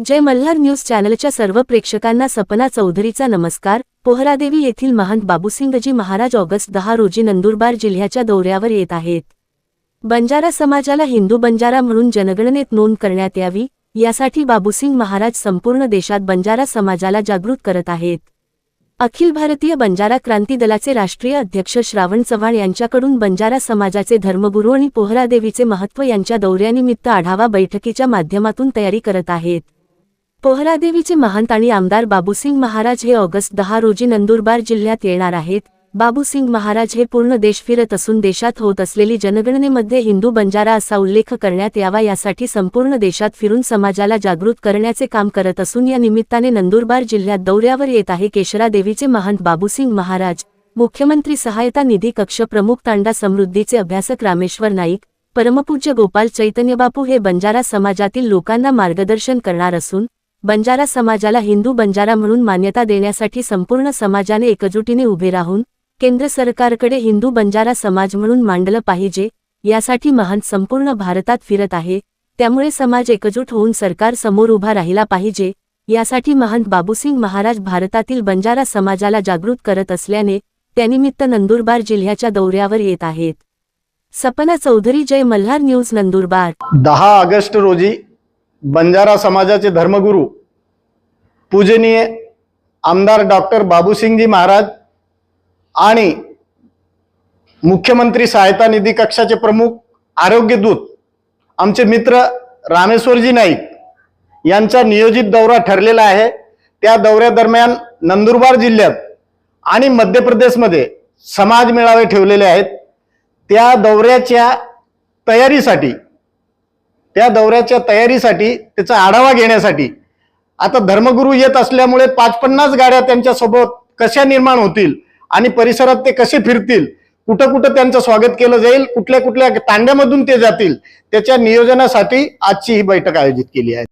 जय Malhar news चॅनलच्या सर्व प्रेक्षकांना सपना चौधरीचा नमस्कार. पोहरादेवी येथील महंत बाबूसिंगजी महाराज ऑगस्ट दहा रोजी नंदुरबार जिल्ह्याच्या दौऱ्यावर येत आहेत. बंजारा समाजाला हिंदू बंजारा म्हणून जनगणनेत नोंद करण्यात यावी यासाठी बाबूसिंग महाराज संपूर्ण देशात बंजारा समाजाला जागृत करत आहेत. अखिल भारतीय बंजारा क्रांती दलाचे राष्ट्रीय अध्यक्ष श्रावण चव्हाण यांच्याकडून बंजारा समाजाचे धर्मगुरू आणि पोहरादेवीचे महत्त्व यांच्या दौऱ्यानिमित्त आढावा बैठकीच्या माध्यमातून तयारी करत आहेत. पोहरादेवीचे महंत आणि आमदार बाबूसिंग महाराज हे ऑगस्ट दहा रोजी नंदुरबार जिल्ह्यात येणार आहेत. बाबूसिंग महाराज हे पूर्ण देश फिरत असून देशात होत असलेली जनगणनेमध्ये हिंदू बंजारा असा उल्लेख करण्यात यावा यासाठी संपूर्ण देशात फिरून समाजाला जागृत करण्याचे काम करत असून या निमित्ताने नंदुरबार जिल्ह्यात दौऱ्यावर येत आहे केशरा देवीचे महंत बाबूसिंग महाराज. मुख्यमंत्री सहायता निधी कक्ष प्रमुख तांडा समृद्धीचे अभ्यासक रामेश्वर नाईक परमपूज्य गोपाल चैतन्यबापू हे बंजारा समाजातील लोकांना मार्गदर्शन करणार असून बंजारा समाजाला हिंदू बंजारा म्हणून मान्यता देण्यासाठी संपूर्ण समाजाने एकजुटीने उभे राहून केंद्र सरकारकडे हिंदू बंजारा समाज म्हणून मांडलं पाहिजे यासाठी महान संपूर्ण भारतात फिरत आहे त्यामुळे समाज एकजूट होऊन सरकार समोर उभा राहिला पाहिजे यासाठी महंत बाबूसिंग महाराज भारतातील बंजारा समाजाला जागृत करत असल्याने त्यानिमित्त नंदुरबार जिल्ह्याच्या दौऱ्यावर येत आहेत. सपना चौधरी जय मल्हार न्यूज नंदुरबार. दहा ऑगस्ट रोजी बंजारा समाजाचे धर्मगुरू पूजनीय आमदार डॉक्टर बाबूसिंगजी महाराज आणि मुख्यमंत्री सहायता निधी कक्षाचे प्रमुख आरोग्य दूत आमचे मित्र रामेश्वरजी नाईक यांचा नियोजित दौरा ठरलेला आहे. त्या दौऱ्यादरम्यान नंदुरबार जिल्ह्यात आणि मध्य प्रदेशमध्ये समाज मेळावे ठेवलेले आहेत. त्या दौऱ्याच्या तयारीसाठी त्या दौऱ्याच्या तयारीसाठी त्याचा आढावा घेण्यासाठी आता धर्मगुरू येत असल्यामुळे पाच पन्नास गाड्या त्यांच्यासोबत कशा निर्माण होतील आणि परिसरात ते कसे फिरतील? कुठं कुठं त्यांचं स्वागत केलं जाईल? कुठल्या कुठल्या तांड्यामधून ते जातील? त्याच्या नियोजनासाठी आजची ही बैठक आयोजित केली आहे.